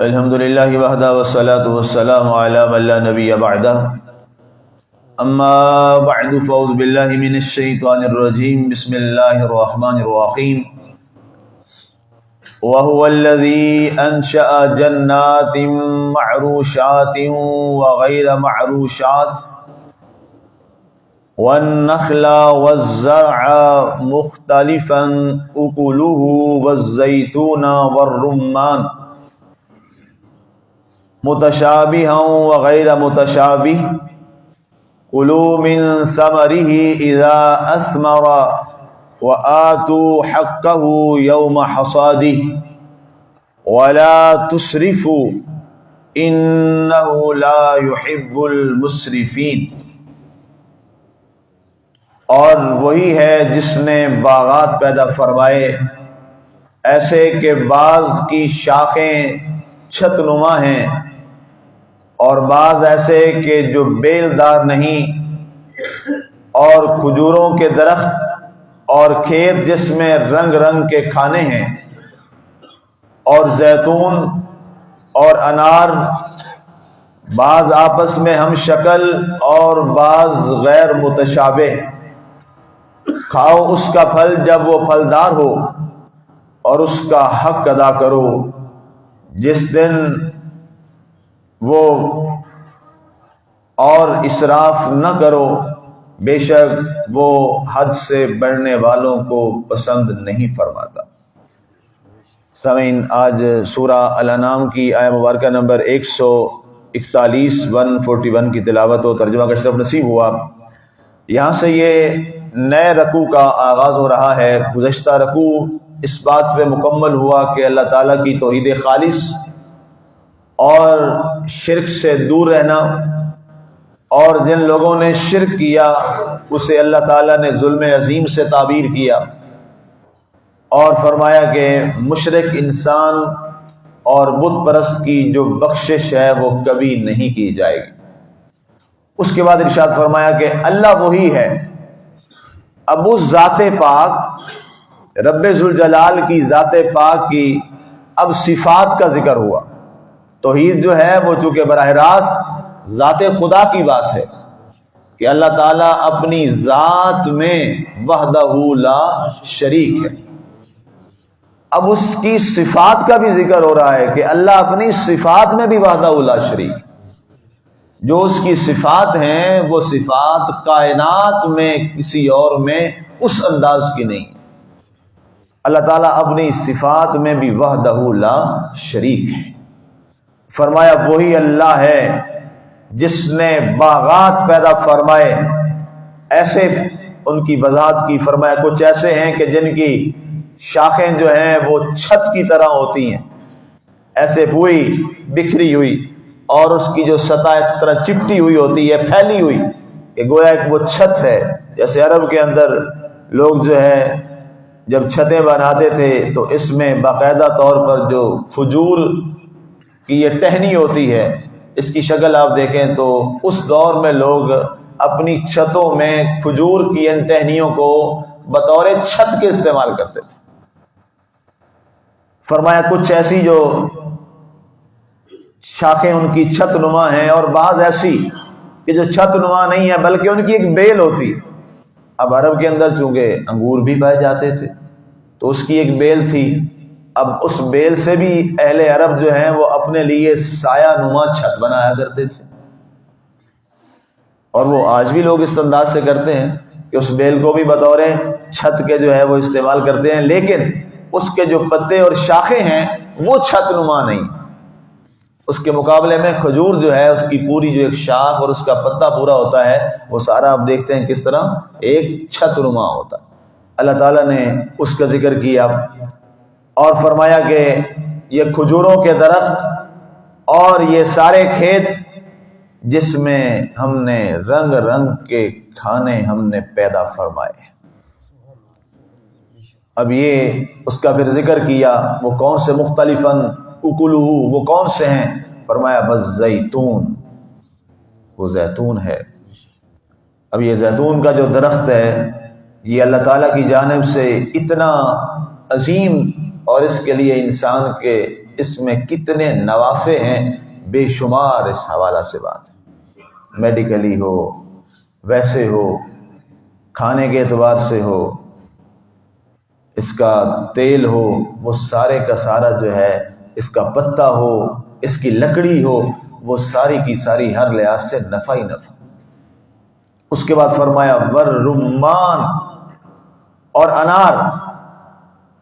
الحمد لله وحده والصلاة والسلام على من لا نبي بعده أما بعد فأعوذ بالله من الشيطان الرجيم بسم الله الرحمن الرحيم وهو الذي أنشأ جنات معروشات وغير معروشات. والنخل والزرع مختلفا أكله والزيتون والرمان. متشابها وغير متشابه كلوا من ثمره إذا أثمر وآتوا حقه يوم حصاده ولا تسرفوا إنه لا يحب المسرفين اور وہی ہے جس نے باغات پیدا فرمائے. ایسے کہ بعض کی شاخیں چھت نما ہیں اور بعض ایسے کہ جو بیل دار نہیں، اور کھجوروں کے درخت اور کھیت جس میں رنگ رنگ کے کھانے ہیں، اور زیتون اور انار، بعض آپس میں ہم شکل اور بعض غیر متشابہ۔ کھاؤ اس کا پھل جب وہ پھلدار ہو، اور اس کا حق ادا کرو، جس دن وہ اور اسراف نہ کرو، بے شک وہ حد سے بڑھنے والوں کو پسند نہیں فرماتا۔ سمعین، آج سورہ الانام کی آئے مبارکہ نمبر ایک سو اکتالیس، ون فورٹی ون کی تلاوت و ترجمہ کا شرف نصیب ہوا۔ یہاں سے یہ نئے رقو کا آغاز ہو رہا ہے۔ گزشتہ رقو اس بات پہ مکمل ہوا کہ اللہ تعالیٰ کی توحید خالص اور شرک سے دور رہنا اور جن لوگوں نے شرک کیا، اسے اللہ تعالیٰ نے ظلم عظیم سے تعبیر کیا۔ اور فرمایا کہ مشرق انسان اور بت پرست کی جو بخشش ہے وہ کبھی نہیں کی جائے گی۔ اس کے بعد ارشاد فرمایا کہ اللہ وہی ہے۔ اب اس ذات پاک، رب ذوالجلال کی ذات پاک کی اب صفات کا ذکر ہوا۔ توحید جو ہے وہ چونکہ براہ راست ذات خدا کی بات ہے، کہ اللہ تعالیٰ اپنی ذات میں وحدہ لا شریک ہے۔ اب اس کی صفات کا بھی ذکر ہو رہا ہے کہ اللہ اپنی صفات میں بھی وحدہ لا شریک جو اس کی صفات ہیں، وہ صفات کائنات میں کسی اور میں اس انداز کی نہیں۔ اللہ تعالیٰ اپنی صفات میں بھی وحدہ لا شریک ہے۔ فرمایا وہی اللہ ہے جس نے باغات پیدا فرمائے۔ ایسے ان کی وضاحت کی فرمایا، کچھ ایسے ہیں کہ جن کی شاخیں جو ہیں وہ چھت کی طرح ہوتی ہیں۔ ایسے پوئی بکھری ہوئی اور اس کی جو سطح اس طرح چپٹی ہوئی ہوتی ہے، پھیلی ہوئی کہ گویا ایک وہ چھت ہے۔ جیسے عرب کے اندر لوگ جو ہے جب چھتیں بناتے تھے تو اس میں باقاعدہ طور پر جو کھجور کی یہ ٹہنی ہوتی ہے، اس کی شکل آپ دیکھیں تو اس دور میں لوگ اپنی چھتوں میں کھجور کی ان ٹہنیوں کو بطور چھت کے استعمال کرتے تھے۔ فرمایا، کچھ ایسی جو شاخیں ان کی چھت نما ہیں اور بعض ایسی کہ جو چھت نما نہیں ہے بلکہ ان کی ایک بیل ہوتی۔ اب عرب کے اندر چونکہ انگور بھی پائے جاتے تھے، تو اس کی ایک بیل تھی۔ اب اس بیل سے بھی اہل عرب جو ہیں وہ اپنے لیے سایہ نما چھت بنایا کرتے تھے۔ اور وہ آج بھی لوگ اس انداز سے کرتے ہیں کہ اس بیل کو بھی بطور چھت کے جو ہے وہ استعمال کرتے ہیں، لیکن اس کے جو پتے اور شاخیں ہیں وہ چھت نما نہیں۔ اس کے مقابلے میں کھجور جو ہے، اس کی پوری جو ایک شاخ اور اس کا پتا پورا ہوتا ہے، وہ سارا آپ دیکھتے ہیں کس طرح ایک چھت نما ہوتا۔ اللہ تعالیٰ نے اس کا ذکر کیا۔ اور فرمایا کہ یہ کھجوروں کے درخت اور یہ سارے کھیت جس میں ہم نے رنگ رنگ کے کھانے ہم نے پیدا فرمائے اب یہ اس کا پھر ذکر کیا، وہ کون سے مختلف اکلو، وہ کون سے ہیں؟ فرمایا، بس زیتون۔ وہ زیتون ہے۔ اب یہ زیتون کا جو درخت ہے، یہ اللہ تعالیٰ کی جانب سے اتنا عظیم اور اس کے لیے انسان کے اس میں کتنے نوافع ہیں، بے شمار اس حوالہ سے بات ہے۔ میڈیکلی ہو، ویسے ہو، کھانے کے اعتبار سے ہو، اس کا تیل ہو، وہ سارے کا سارا جو ہے، اس کا پتا ہو، اس کی لکڑی ہو، وہ ساری کی ساری ہر لحاظ سے نفع ہی نفع۔ اس کے بعد فرمایا ور رمان اور انار۔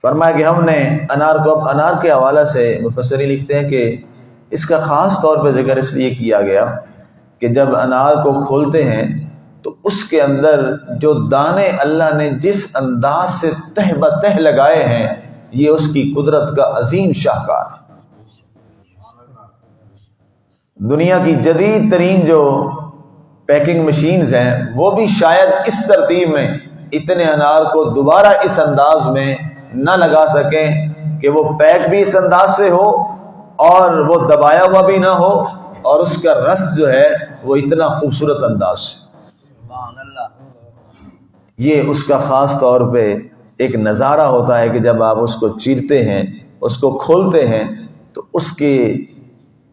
فرمایا کہ ہم نے انار کو اب انار کے حوالے سے مفسری لکھتے ہیں کہ اس کا خاص طور پہ ذکر اس لیے کیا گیا کہ جب انار کو کھولتے ہیں تو اس کے اندر جو دانے اللہ نے جس انداز سے تہ بتہ لگائے ہیں، یہ اس کی قدرت کا عظیم شاہکار ہے۔ دنیا کی جدید ترین جو پیکنگ مشینز ہیں، وہ بھی شاید اس ترتیب میں اتنے انار کو دوبارہ اس انداز میں نہ لگا سکیں کہ وہ پیک بھی اس انداز سے ہو اور وہ دبایا ہوا بھی نہ ہو اور اس کا رس جو ہے وہ اتنا خوبصورت انداز سے۔ یہ اس کا خاص طور پہ ایک نظارہ ہوتا ہے کہ جب آپ اس کو چیرتے ہیں اس کو کھولتے ہیں تو اس کے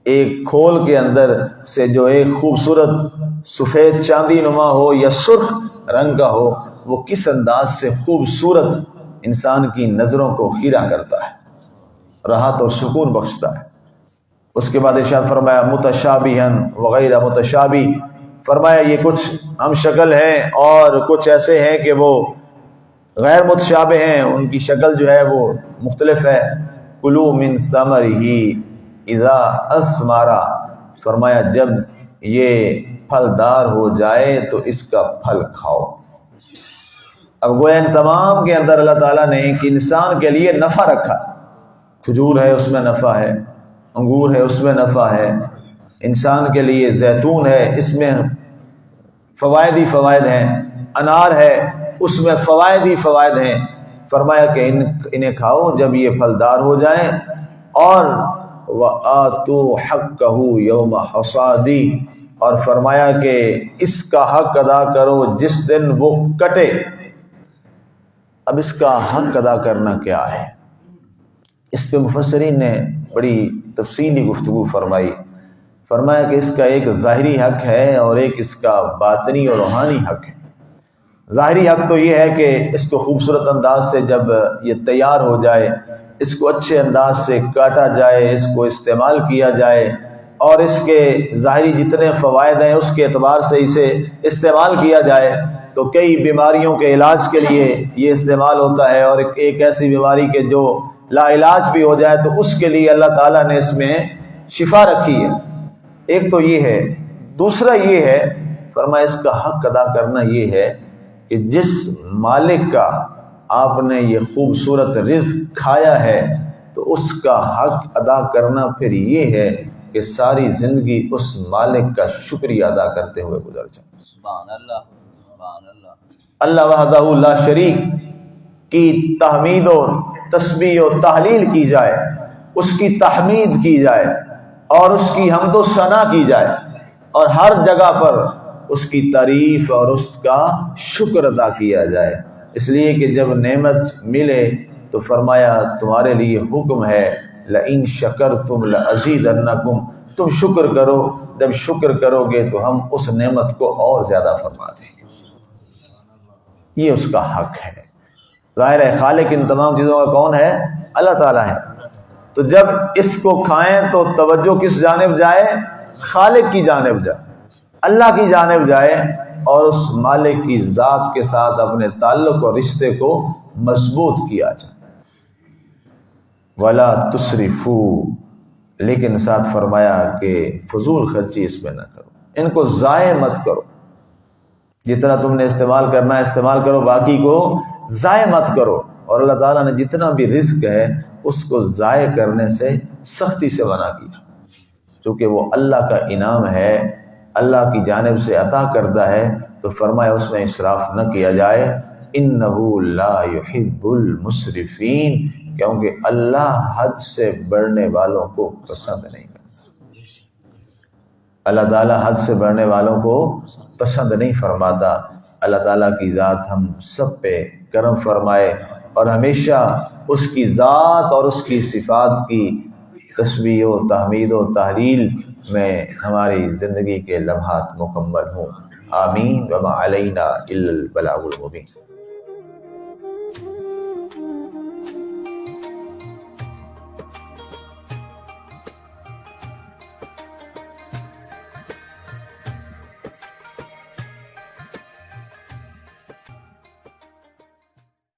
ایک کھول کے اندر سے جو ایک خوبصورت سفید چاندی نما ہو یا سرخ رنگ کا ہو وہ کس انداز سے خوبصورت انسان کی نظروں کو خیرہ کرتا ہے، راحت اور سکون بخشتا ہے۔ اس کے بعد ارشاد فرمایا متشابی وغیرہ متشابی فرمایا، یہ کچھ ہم شکل ہیں اور کچھ ایسے ہیں کہ وہ غیر متشابہ ہیں۔ ان کی شکل جو ہے وہ مختلف ہے۔ کلو من ثمر ہی اذا اسمارا فرمایا، جب یہ پھلدار ہو جائے تو اس کا پھل کھاؤ۔ اب گویا ان تمام کے اندر اللہ تعالیٰ نے کہ انسان کے لیے نفع رکھا۔ کھجور ہے، اس میں نفع ہے۔ انگور ہے، اس میں نفع ہے۔ انسان کے لیے زیتون ہے، اس میں فوائد ہی فوائد ہیں۔ انار ہے، اس میں فوائد ہی فوائد ہیں۔ فرمایا کہ ان انہیں کھاؤ، جب یہ پھلدار ہو جائیں۔ اور وہ آتو حق کہو یوم حسادی اور فرمایا کہ اس کا حق ادا کرو جس دن وہ کٹے۔ اب اس کا حق ادا کرنا کیا ہے؟ اس پہ مفسرین نے بڑی تفصیلی گفتگو فرمائی۔ فرمایا کہ اس کا ایک ظاہری حق ہے اور ایک اس کا باطنی اور روحانی حق ہے۔ ظاہری حق تو یہ ہے کہ اس کو خوبصورت انداز سے جب یہ تیار ہو جائے، اس کو اچھے انداز سے کاٹا جائے، اس کو استعمال کیا جائے اور اس کے ظاہری جتنے فوائد ہیں، اس کے اعتبار سے اسے استعمال کیا جائے۔ تو کئی بیماریوں کے علاج کے لیے یہ استعمال ہوتا ہے اور ایک ایسی بیماری کے جو لا علاج بھی ہو جائے تو اس کے لیے اللہ تعالیٰ نے اس میں شفا رکھی ہے۔ ایک تو یہ ہے۔ دوسرا یہ ہے، فرمایا اس کا حق ادا کرنا یہ ہے کہ جس مالک کا آپ نے یہ خوبصورت رزق کھایا ہے تو اس کا حق ادا کرنا پھر یہ ہے کہ ساری زندگی اس مالک کا شکریہ ادا کرتے ہوئے گزر جائے۔ اللہ۔ اللہ۔ وحدہ اللہ شریک کی تحمید و تسبیح و تحلیل کی جائے، اس کی تحمید کی جائے اور اس کی حمد و ثنا کی جائے۔ اور ہر جگہ پر اس کی تعریف اور اس کا شکر ادا کیا جائے۔ اس لیے کہ جب نعمت ملے تو فرمایا، تمہارے لیے حکم ہے لَإِن شکر تم لزید تم شکر کرو، جب شکر کرو گے تو ہم اس نعمت کو اور زیادہ فرما دیں گے یہ اس کا حق ہے۔ ظاہر ہے خالق ان تمام چیزوں کا کون ہے؟ اللہ تعالیٰ ہے۔ تو جب اس کو کھائیں تو توجہ کس جانب جائے؟ خالق کی جانب جائے۔ اللہ کی جانب جائے اور اس مالک کی ذات کے ساتھ اپنے تعلق اور رشتے کو مضبوط کیا جائے۔ ولا تصریفو لیکن ساتھ فرمایا کہ فضول خرچی اس میں نہ کرو۔ ان کو ضائع مت کرو۔ جتنا تم نے استعمال کرنا ہے، استعمال کرو، باقی کو ضائع مت کرو۔ اور اللہ تعالیٰ نے جتنا بھی رزق ہے، اس کو ضائع کرنے سے سختی سے منع کیا۔ چونکہ وہ اللہ کا انعام ہے، اللہ کی جانب سے عطا کردہ ہے، تو فرمایا اس میں اصراف نہ کیا جائے۔ ان لا يحب المصرفین کیونکہ اللہ حد سے بڑھنے والوں کو پسند نہیں کرتا۔ اللہ تعالیٰ حد سے بڑھنے والوں کو پسند نہیں فرماتا۔ اللہ تعالیٰ کی ذات ہم سب پہ کرم فرمائے اور ہمیشہ اس کی ذات اور اس کی صفات کی تصویر و تحمید و تحلیل میں ہماری زندگی کے لمحات مکمل ہوں۔ آمین۔ وما علینا البلاغ المبین۔